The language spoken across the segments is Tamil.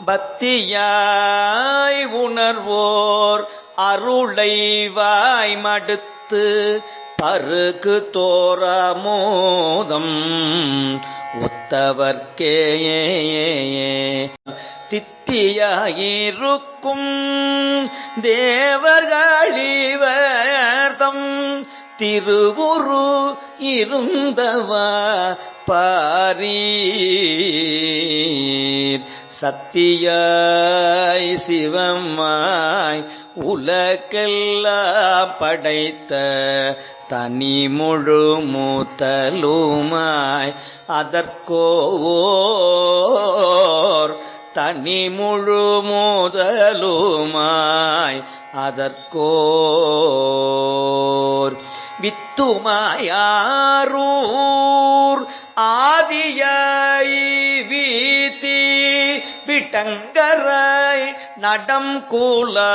பக்தியாய் உணர்வோர் அருளைவாய் மடுத்து பருகு தோரமோதம் ஒத்தவர்க்கேயே தித்தியாயிருக்கும் தேவர்களிவர்தம் திருவுரு இருந்தவா பாரீ சத்தியாய் சிவமாய் உலகெல்லாம் படைத்த தனி முழு மூத்தலுமாய் அதற்கோர் தனி முழு மூதலுமாய் அதற்கோர். வித்துமாயாரூர் ஆதியாய் விட்டங்கராய் நடம் கூலாவினரே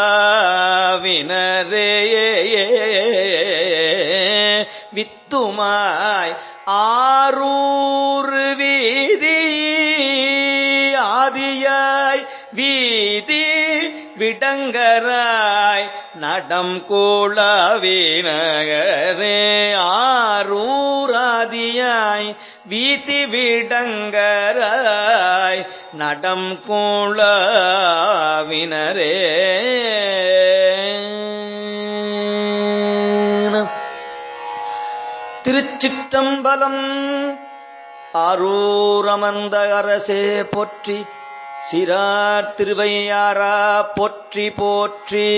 வித்துமாய் ஆரூர் வீதி ஆதியாய் வீதி விடங்கராய் நடம் கூழவினகரே ஆரூராதியாய் வீதி விடங்கராய் நடம் கூழவினரே. திருச்சிற்றம்பலம் அரூரமந்த அரசே போற்றி சிறார் திருவையாரா போற்றி போற்றி.